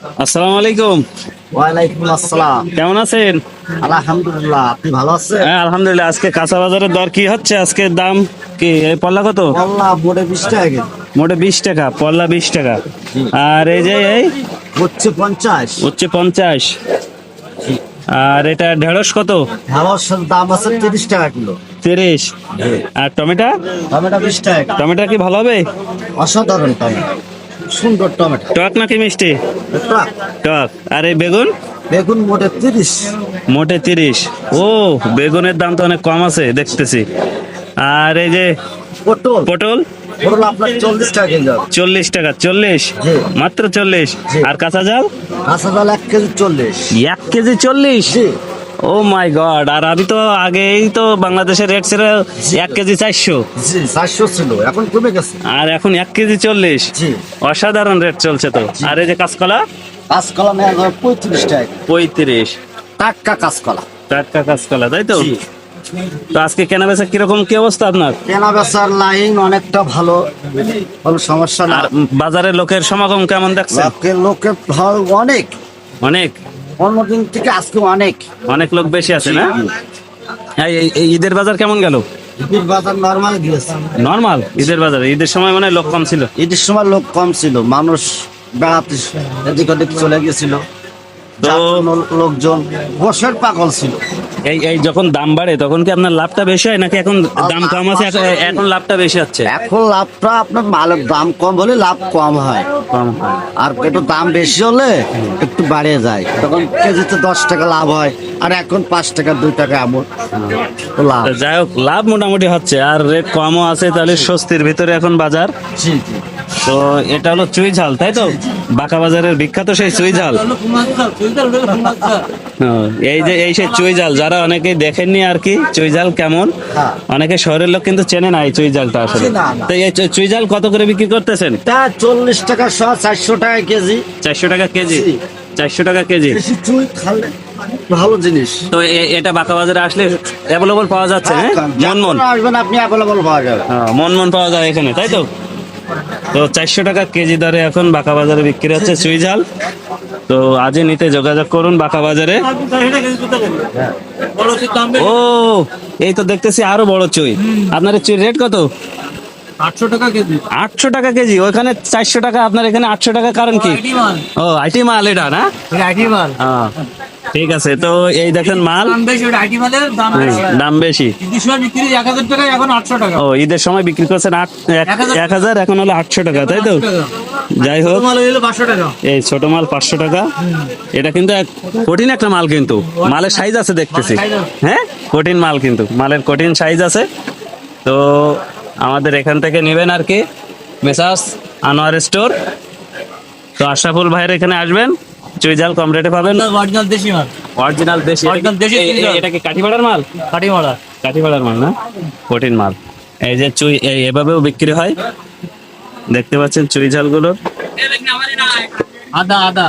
আসসালামু আলাইকুম। ওয়ালাইকুম আসসালাম। কেমন আছেন? আলহামদুলিল্লাহ আপনি ভালো আছেন? হ্যাঁ আলহামদুলিল্লাহ আজকে কাঁচা বাজারের দর কি হচ্ছে? আজকের দাম কি পল্লা কত? আল্লাহ বোর্ডে বিশ টাকা মোটে বিশ টাকা পল্লা বিশ টাকা। আর এই যে এই? হচ্ছে পঞ্চাশ। হচ্ছে পঞ্চাশ। আর এটা ঢেঁড়স কত? দাম আছে তিরিশ টাকা কিলো। তিরিশ। আর টমেটো? টমেটো বিশ টাকা। টমেটো কি ভালো হবে? অসাধারণ টমেটো। সুন্দর টমেটো। টক নাকি মিষ্টি? টক। টক। আর এই বেগুন? বেগুন মোটে তিরিশ। মোটে তিরিশ। ও বেগুনের দাম তো অনেক কম আছে দেখতেছি। আর এই যে পটল। পটল? পটল আপনার চল্লিশ টাকা চল্লিশ টাকা চল্লিশ? জি। মাত্র চল্লিশ? আর কাঁচা জাল? কাঁচা জাল এক কেজি চল্লিশ। এক কেজি চল্লিশ? ও মাই গড আর আমি তো আগেই তো বাংলাদেশের রেট ছিল এক কেজি চারশো। চারশো ছিল এখন কমে গেছে। আর এখন এক কেজি চল্লিশ। অসাধারণ রেট চলছে তো। আর এই যে কাঁচকলা? কাঁচকলা নেওয়া যাবে পঁয়ত্রিশ টাকা। পঁয়ত্রিশ। টাটকা কাঁচকলা। টাটকা কাঁচকলা তাই তো? তো আজকে কেনা বেচা কীরকম কি অবস্থা আপনার? কেনা বেচার লাইন অনেকটা ভালো কোনো সমস্যা না। আর বাজারের লোকের সমাগম কেমন দেখছেন? লোকের অনেক। অনেক? অন্যদিন থেকে আজকে অনেক। অনেক লোক বেশি আছে না? এই- এই ঈদের বাজার কেমন গেল? ঈদের বাজার নর্মাল গিয়েছে। নর্মাল ঈদের বাজার? ঈদের সময় মানে লোক কম ছিল? ঈদের সময় লোক কম ছিল মানুষ বেড়াতে এদিক ওদিক চলে গেছিল। তো- লোকজন বসের পাগল ছিল। এই এই যখন দাম বাড়ে তখন কি আপনার লাভটা বেশি হয় নাকি এখন দাম কম আছে? এখন- লাভটা বেশি হচ্ছে? এখন লাভটা আপনার মালের দাম কম হলে লাভ কম হয়। কম হয়। আর একটু দাম বেশি হলে একটু বাড়িয়ে যায়। তখন কেজিতে দশ টাকা লাভ হয় আর এখন পাঁচ টাকা দুই টাকা এমন। তো লাভ। যাই হোক লাভ মোটামুটি হচ্ছে আর রেট কমও আছে তাহলে স্বস্তির ভিতরে এখন বাজার। জি জি। তো এটা হলো চুই ঝাল তাই তো? বাঁকা বাজারের বিখ্যাত সেই চুই ঝাল এই যে এই সেই চুই জাল যারা অনেকেই দেখেননি আর কি চুই জাল কেমন? হ্যাঁ। অনেকে শহরের লোক কিন্তু চেনে না এই চুই জালটা আসলে। তো এই চুই জাল কত করে বিক্রি করতেছেন? তা চল্লিশ টাকা শ চারশো টাকা কেজি। চারশো টাকা কেজি? চারশো টাকা কেজি? চুই খালে ভালো জিনিস। তো এটা বাঁকা বাজারে আসলে অ্যাভেলেবল পাওয়া যাচ্ছে হ্যাঁ? মন মন আসবেন আপনি অ্যাভেলেবল পাওয়া যাবে। হ্যাঁ, মন মন পাওয়া যায় এখানে তাই তো? তো চারশো টাকা কেজি দরে এখন বাঁকা বাজারে বিক্রি হচ্ছে চুই ঝাল তো আজই নিতে যোগাযোগ করুন বাঁকা বাজারে। ও এই তো দেখতেছি আরও বড় চুই। আপনার চুই রেট কত? আটশো টাকা কেজি আটশো টাকা কেজি ওখানে চারশো টাকা আপনার এখানে আটশো টাকা কারণ কি? ও আইটি মাল এটা না? আইটি মাল। হ্যাঁ, ঠিক আছে তো এই দেখেন মাল। দাম বেশি ও ঈদের সময় বিক্রি করছেন এক হাজার এখন হলো আটশো টাকা তাই তো? যাই হোক। এই ছোট মাল পাঁচশো টাকা। এটা কিন্তু এক কঠিন একটা মাল কিন্তু। মালের সাইজ আছে দেখতেছি। হ্যাঁ? কঠিন মাল কিন্তু। মালের কঠিন সাইজ আছে। তো আমাদের এখান থেকে নেবেন আর কি মেসাস আনোয়ার স্টোর। তো আশরাফুল ভাইয়ের এখানে আসবেন। চুইজাল কম রেটে পাবেন। অরিজিনাল দেশি মাল। অরিজিনাল দেশি। Original দেশি। এটা কি কাঠিপাড়ার মাল? মারা কাঠিপাড়ার মাল না? কঠিন মাল। এই যে চুই এভাবেও বিক্রি হয়। দেখতে পাচ্ছেন চুই ঝালগুলো আদা আদা।